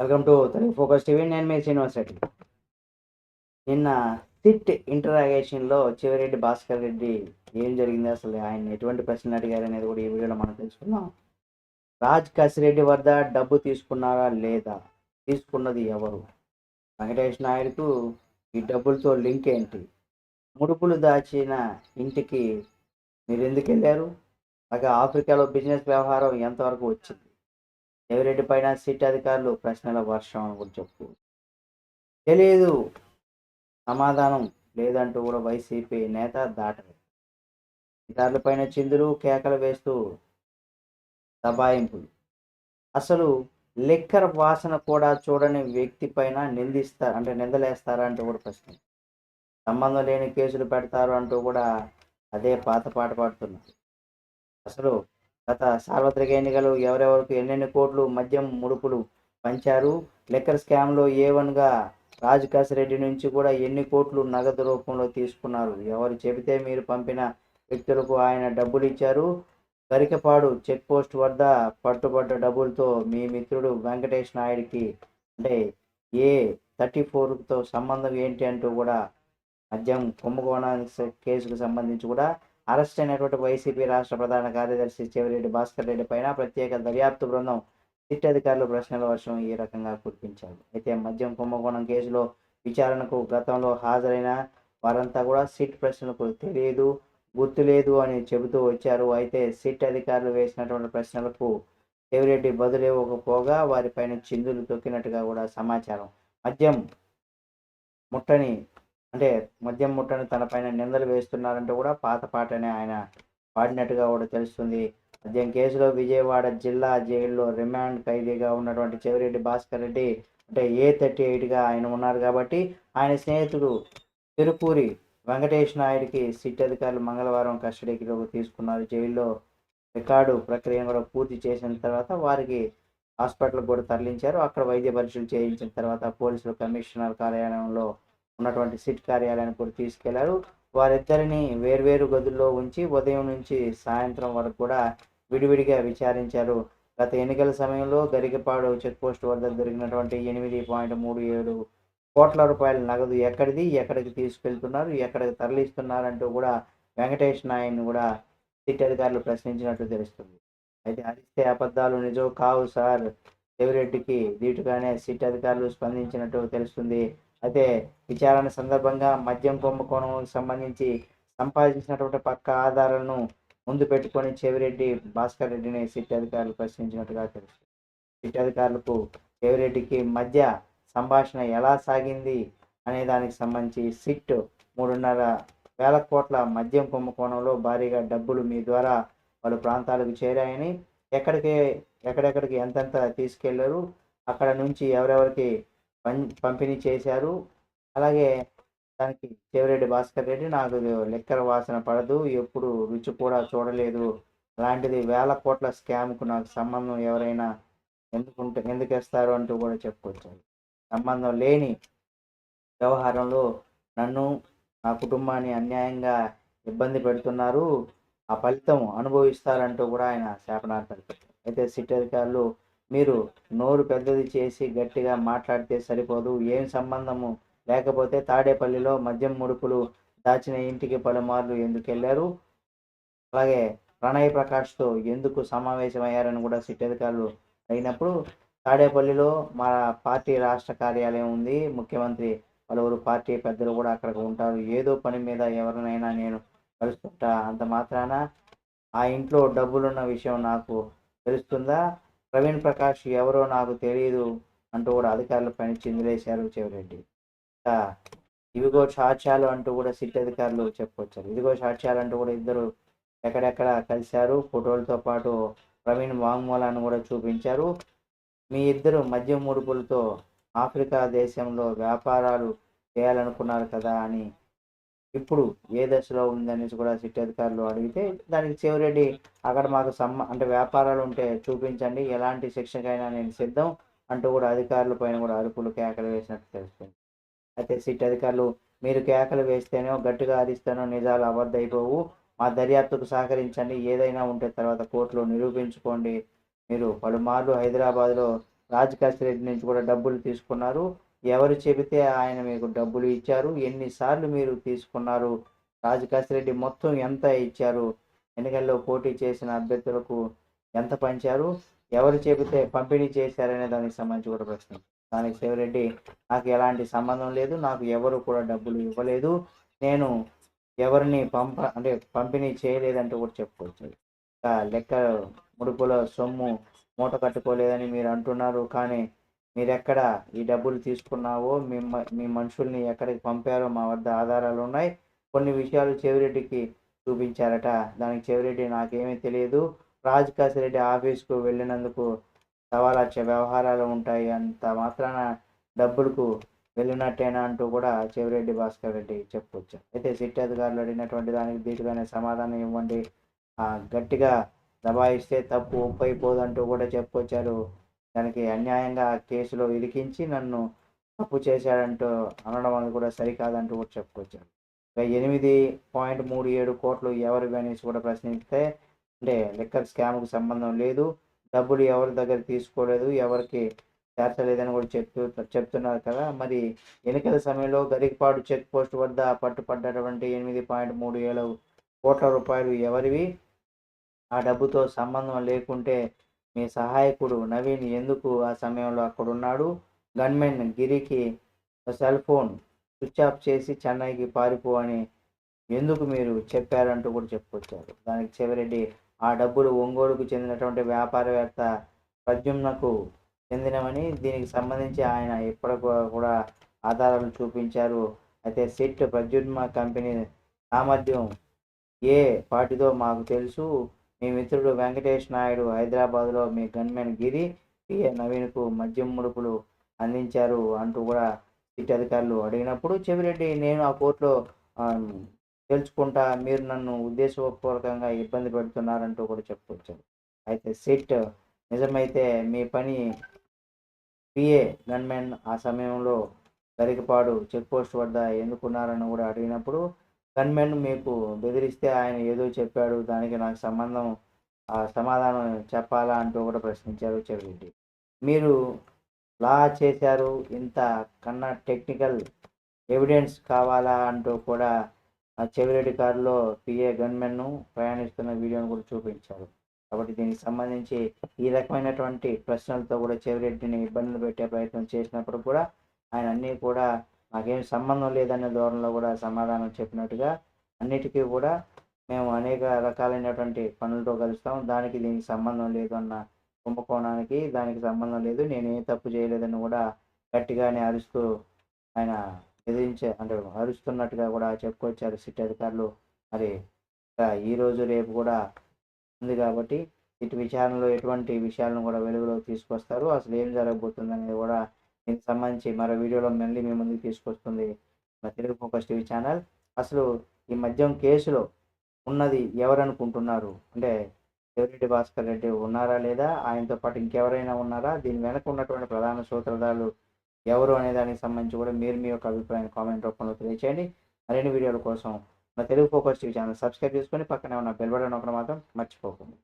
Welcome to Telugu focus TV. నేను మీ శ్రీనివాస్ రెడ్డి. నిన్న సిట్ ఇంటరాగేషన్లో చివరెడ్డి భాస్కర్ రెడ్డి ఏం జరిగింది అసలు? ఆయన ఎటువంటి ప్రశ్నలు అడిగారు అనేది కూడా ఈ వీడియోలో మనం తెలుసుకుందాం. రాజ్ కసిరెడ్డి వద్ద డబ్బు తీసుకున్నారా లేదా? తీసుకున్నది ఎవరు? వెంకటేష్ నాయుడుకు ఈ డబ్బులతో లింక్ ఏంటి? ముడుపులు దాచిన ఇంటికి మీరు ఎందుకు వెళ్ళారు? అలాగే ఆఫ్రికాలో బిజినెస్ వ్యవహారం ఎంతవరకు వచ్చింది? దేవిరెడ్డి పైన సిట్ అధికారులు ప్రశ్నల వర్షం అని కూడా చెప్పు. తెలియదు సమాధానం లేదంటూ కూడా వైసీపీ నేత దాటలేదు అధికారుల పైన చిందులు కేకలు వేస్తూ దబాయింపులు. అసలు లిక్కర్ వాసన కూడా చూడని వ్యక్తి పైన నిందిస్తారు అంటే నిందలేస్తారా అంటూ కూడా ప్రశ్న. సంబంధం లేని కేసులు పెడతారు అంటూ కూడా అదే పాత పాట పాడుతున్నారు. అసలు గత సార్వత్రిక ఎన్నికలు ఎవరెవరికి ఎన్నెన్ని కోట్లు మద్యం ముడుపులు పంచారు? లెక్కర్ స్కామ్లో ఏ వన్గా రాజకాశ్ రెడ్డి నుంచి కూడా ఎన్ని కోట్లు నగదు రూపంలో తీసుకున్నారు? ఎవరు చెబితే మీరు పంపిన వ్యక్తులకు ఆయన డబ్బులు ఇచ్చారు గరికపాడు చెక్ పోస్ట్ వద్ద పట్టుబడ్డ డబ్బులతో మీ మిత్రుడు వెంకటేష్ నాయుడికి అంటే ఏ థర్టీ ఫోర్తో సంబంధం ఏంటి అంటూ కూడా మద్యం కుంభకోణం కేసుకు సంబంధించి కూడా అరెస్ట్ అయినటువంటి వైసీపీ రాష్ట్ర ప్రధాన కార్యదర్శి చెవిరెడ్డి భాస్కర్ రెడ్డి పైన ప్రత్యేక దర్యాప్తు బృందం సిట్ అధికారులు ప్రశ్నల వర్షం ఈ రకంగా కురిపించారు. అయితే మద్యం కుంభకోణం కేసులో విచారణకు గతంలో హాజరైన వారంతా కూడా సిట్ ప్రశ్నలకు తెలియదు గుర్తులేదు అని చెబుతూ వచ్చారు. అయితే సిట్ అధికారులు వేసినటువంటి ప్రశ్నలకు చెవిరెడ్డి బదులివ్వకపోగా వారిపైన చిందులు తొక్కినట్టుగా కూడా సమాచారం. మద్యం ముట్టని అంటే మద్యం ముట్టని తనపైన నిందలు వేస్తున్నారంటూ కూడా పాత పాటనే ఆయన పాడినట్టుగా కూడా తెలుస్తుంది. మద్యం కేసులో విజయవాడ జిల్లా జైల్లో రిమాండ్ ఖైదీగా ఉన్నటువంటి చెవిరెడ్డి భాస్కర్ రెడ్డి అంటే ఏ థర్టీ ఎయిట్గా ఆయన ఉన్నారు కాబట్టి ఆయన స్నేహితుడు తిరుపూరి వెంకటేష్ నాయుడికి సిట్ అధికారులు మంగళవారం కస్టడీకి తీసుకున్నారు. జైల్లో రికార్డు ప్రక్రియను కూడా పూర్తి చేసిన తర్వాత వారికి హాస్పిటల్కి కూడా తరలించారు. అక్కడ వైద్య పరీక్షలు చేయించిన తర్వాత పోలీసులు కమిషనర్ కార్యాలయంలో ఉన్నటువంటి సిట్ కార్యాలయానికి కూడా తీసుకెళ్ళారు. వారిద్దరిని వేర్వేరు గదుల్లో ఉంచి ఉదయం నుంచి సాయంత్రం వరకు కూడా విడివిడిగా విచారించారు. గత ఎన్నికల సమయంలో గరికపాడు చెక్పోస్ట్ వద్ద దొరికినటువంటి ఎనిమిది పాయింట్ మూడు ఏడు కోట్ల రూపాయల నగదు ఎక్కడిది? ఎక్కడికి తీసుకెళ్తున్నారు? ఎక్కడికి తరలిస్తున్నారంటూ కూడా వెంకటేష్ నాయన్ కూడా సిట్ అధికారులు ప్రశ్నించినట్లు తెలుస్తుంది. అయితే అరిస్తే అబద్ధాలు నిజం కావు సార్. దేవిరెడ్డికి దీటుగానే సిట్ అధికారులు స్పందించినట్టు తెలుస్తుంది. అయితే విచారణ సందర్భంగా మద్యం కుంభకోణంకు సంబంధించి సంపాదించినటువంటి పక్క ఆధారాలను ముందు పెట్టుకొని చెవిరెడ్డి భాస్కర్ రెడ్డిని సిట్ అధికారులు ప్రశ్నించినట్టుగా తెలుసు. సిట్ అధికారులకు చెవిరెడ్డికి మధ్య సంభాషణ ఎలా సాగింది అనే దానికి సంబంధించి సిట్ మూడున్నర వేల కోట్ల మద్యం కుంభకోణంలో భారీగా డబ్బులు మీ ద్వారా పలు ప్రాంతాలకు చేరాయని ఎక్కడికి ఎక్కడెక్కడికి ఎంతెంత తీసుకెళ్ళారు అక్కడ నుంచి ఎవరెవరికి పంపిణీ చేశారు. అలాగే దానికి చెవిరెడ్డి భాస్కర్ రెడ్డి నాకు లెక్కల వాసన పడదు ఎప్పుడు రుచి కూడా చూడలేదు. అలాంటిది వేల కోట్ల స్కామ్కు నాకు సంబంధం ఎవరైనా ఎందుకుంటే ఎందుకు వేస్తారు అంటూ కూడా చెప్పుకొచ్చారు సంబంధం లేని వ్యవహారంలో నన్ను నా కుటుంబాన్ని అన్యాయంగా ఇబ్బంది పెడుతున్నారు. ఆ ఫలితం అనుభవిస్తారంటూ కూడా ఆయన శాపనార్థాలు పెట్టారు. అయితే సిట్ అధికారులు మీరు నోరు పెద్దది చేసి గట్టిగా మాట్లాడితే సరిపోదు. ఏం సంబంధము? లేకపోతే తాడేపల్లిలో మద్యం ముడుపులు దాచిన ఇంటికి పలుమార్లు ఎందుకు వెళ్ళారు అలాగే ప్రణయ్ ప్రకాష్తో ఎందుకు సమావేశమయ్యారని కూడా సిట్ అధికారులు అయినప్పుడు తాడేపల్లిలో మా పార్టీ రాష్ట్ర కార్యాలయం ఉంది. ముఖ్యమంత్రి పలువురు పార్టీ పెద్దలు కూడా అక్కడికి ఉంటారు. ఏదో పని మీద ఎవరినైనా నేను కలుస్తుంటా అంత మాత్రాన? ఆ ఇంట్లో డబ్బులున్న విషయం నాకు తెలుస్తుందా? ప్రవీణ్ ప్రకాష్ ఎవరో నాకు తెలియదు అంటూ కూడా అధికారుల పైన చిందులేశారు చెవిరెడ్డి ఇంకా ఇవిగో సాక్ష్యాలు అంటూ కూడా సిట్ అధికారులు చెప్పుకొచ్చారు ఇదిగో సాక్ష్యాలు అంటూ కూడా ఇద్దరు ఎక్కడెక్కడ కలిశారు ఫోటోలతో పాటు ప్రవీణ్ వాంగ్మూలాన్ని కూడా చూపించారు. మీ ఇద్దరు మద్యం ముడుపులతో ఆఫ్రికా దేశంలో వ్యాపారాలు చేయాలనుకున్నారు కదా అని ఇప్పుడు ఏ దశలో ఉందనేసి కూడా సిటీ అధికారులు అడిగితే దానికి చెవిరెడ్డి అక్కడ మాకు సమ్మ అంటే వ్యాపారాలు ఉంటే చూపించండి ఎలాంటి శిక్షకైనా నేను సిద్ధం అంటూ కూడా అధికారుల పైన కూడా అరుపులు కేకలు వేసినట్టు తెలుస్తుంది. అయితే సిటీ అధికారులు మీరు కేకలు వేస్తేనో గట్టిగా అరిస్తేనో నిజాలు అబద్ధైపోవు. మా దర్యాప్తుకు సహకరించండి. ఏదైనా ఉంటే తర్వాత కోర్టులో నిరూపించుకోండి. మీరు పలుమార్లు హైదరాబాద్లో రాజకాశి రెడ్డి నుంచి కూడా డబ్బులు తీసుకున్నారు. ఎవరు చెబితే ఆయన మీకు డబ్బులు ఇచ్చారు? ఎన్నిసార్లు మీరు తీసుకున్నారు? రాజకాశి రెడ్డి మొత్తం ఎంత ఇచ్చారు? ఎన్నికల్లో పోటీ చేసిన అభ్యర్థులకు ఎంత పంచారు? ఎవరు చెబితే పంపిణీ చేశారనే దానికి సంబంధించి కూడా ప్రశ్న. దానికి శివరెడ్డి నాకు ఎలాంటి సంబంధం లేదు. నాకు ఎవరు కూడా డబ్బులు ఇవ్వలేదు. నేను ఎవరిని పంప అంటే పంపిణీ చేయలేదంటూ కూడా చెప్పుకోవచ్చు. లెక్క ముడుపుల సొమ్ము మూట కట్టుకోలేదని మీరు అంటున్నారు. కానీ మీరు ఎక్కడ ఈ డబ్బులు తీసుకున్నావో మీ మీ మనుషుల్ని ఎక్కడికి పంపారో మా వద్ద ఆధారాలు ఉన్నాయి. కొన్ని విషయాలు చెవిరెడ్డికి చూపించారట. దానికి చెవిరెడ్డి నాకేమీ తెలియదు. రాజ్ రెడ్డి ఆఫీస్కు వెళ్ళినందుకు సవా వ్యవహారాలు ఉంటాయి. అంత మాత్రాన డబ్బులకు వెళ్ళినట్టేనా అంటూ కూడా చెవిరెడ్డి భాస్కర్ రెడ్డి చెప్పుకోవచ్చు అయితే సిట్ అధికారులు అడిగినటువంటి దానికి దీటుగానే సమాధానం ఇవ్వండి. గట్టిగా దబాయిస్తే తప్పు ఒప్పైపోదంటూ కూడా చెప్పుకొచ్చారు. దానికి అన్యాయంగా కేసులో ఇరికించి నన్ను తప్పు చేశాడంటూ అనడం అనేది కూడా సరికాదంటూ కూడా చెప్పుకొచ్చాడు ఎనిమిది పాయింట్ మూడు ఏడు కోట్లు ఎవరివి అనేసి కూడా ప్రశ్నిస్తే అంటే లిక్కర్ స్కామ్కు సంబంధం లేదు డబ్బులు ఎవరి దగ్గర తీసుకోలేదు ఎవరికి చేర్చలేదని కూడా చెప్తూ చెప్తున్నారు కదా. మరి ఎన్నికల సమయంలో గరికపాడు చెక్ పోస్ట్ వద్ద పట్టుపడ్డటువంటి ఎనిమిది పాయింట్ మూడు ఏడు కోట్ల రూపాయలు ఎవరివి? ఆ డబ్బుతో సంబంధం లేకుంటే మీ సహాయకుడు నవీన్ ఎందుకు ఆ సమయంలో అక్కడ ఉన్నాడు గన్మెన్ గిరికి సెల్ ఫోన్ స్విచ్ ఆఫ్ చేసి చెన్నైకి పారిపో అని ఎందుకు మీరు చెప్పారంటూ కూడా చెప్పుకొచ్చారు. దానికి చివరెడ్డి ఆ డబ్బులు ఒంగోలుకు చెందినటువంటి వ్యాపారవేత్త ప్రద్యుమ్నకు చెందినవని దీనికి సంబంధించి ఆయన ఇప్పటికి కూడా ఆధారాలు చూపించారు. అయితే సిట్ ప్రద్యుమ్న కంపెనీ సామర్థ్యం ఏ పాటిదో మాకు తెలుసు. మీ మిత్రుడు వెంకటేష్ నాయుడు హైదరాబాద్లో మీ గన్మెన్ గిరి పిఏ నవీన్కు మద్యం ముడుపులు అందించారు అంటూ కూడా సిటీ అధికారులు అడిగినప్పుడు చెవిరెడ్డి నేను ఆ కోర్టులో తెలుసుకుంటా మీరు నన్ను ఉద్దేశపూర్వకంగా ఇబ్బంది పెడుతున్నారంటూ కూడా చెప్పుకొచ్చారు. అయితే సిట్ నిజమైతే మీ పని పిఏ గన్మెన్ ఆ సమయంలో గరికపాడు చెక్ పోస్ట్ వద్ద ఎందుకున్నారని కూడా అడిగినప్పుడు గన్మెన్ మీకు బెదిరిస్తే ఆయన ఏదో చెప్పాడు దానికి నాకు సంబంధం ఆ సమాధానం చెప్పాలా అంటూ కూడా ప్రశ్నించారు చెవిరెడ్డి. మీరు లా చేశారు ఇంత కన్నా టెక్నికల్ ఎవిడెన్స్ కావాలా అంటూ కూడా ఆ చెవిరెడ్డి కారులో పిఏ గన్మెన్ను ప్రయాణిస్తున్న వీడియోను కూడా చూపించారు. కాబట్టి దీనికి సంబంధించి ఈ రకమైనటువంటి ప్రశ్నలతో కూడా చెవిరెడ్డిని ఇబ్బందులు పెట్టే ప్రయత్నం చేసినప్పుడు కూడా ఆయన అన్నీ కూడా మాకేం సంబంధం లేదనే ధోరణిలో కూడా సమాధానం చెప్పినట్టుగా అన్నిటికీ కూడా మేము అనేక రకాలైనటువంటి పనులతో కలుస్తాం. దానికి దీనికి సంబంధం లేదు అన్న కుంభకోణానికి దానికి సంబంధం లేదు. నేను ఏ తప్పు చేయలేదని కూడా గట్టిగానే అరుస్తూ ఆయన ఎదిరించే అంటే అరుస్తున్నట్టుగా కూడా చెప్పుకొచ్చారు సిట్ అధికారులు. మరి ఈరోజు ఈ రోజు రేపు కూడా ఉంది కాబట్టి ఇటు విచారణలో ఎటువంటి విషయాలను కూడా వెలుగులోకి తీసుకొస్తారు. అసలు ఏం జరగబోతుంది అనేది కూడా దీనికి సంబంధించి మరో వీడియోలో మళ్ళీ మీ ముందుకు తీసుకొస్తుంది మన తెలుగు ఫోకస్ టీవీ ఛానల్. అసలు ఈ మద్యం కేసులో ఉన్నది ఎవరనుకుంటున్నారు? అంటే దేవిరెడ్డి భాస్కర్ రెడ్డి ఉన్నారా లేదా? ఆయనతో పాటు ఇంకెవరైనా ఉన్నారా? దీని వెనక ఉన్నటువంటి ప్రధాన సూత్రధారులు ఎవరు అనే దానికి సంబంధించి కూడా మీరు మీ యొక్క అభిప్రాయాన్ని కామెంట్ రూపంలో తెలియచేయండి. మరిన్ని వీడియోల కోసం మా Telugu focus TV channel subscribe చేసుకొని పక్కనే ఉన్న బెల్ బటన్ ఒకటి మాత్రం మర్చిపోకండి.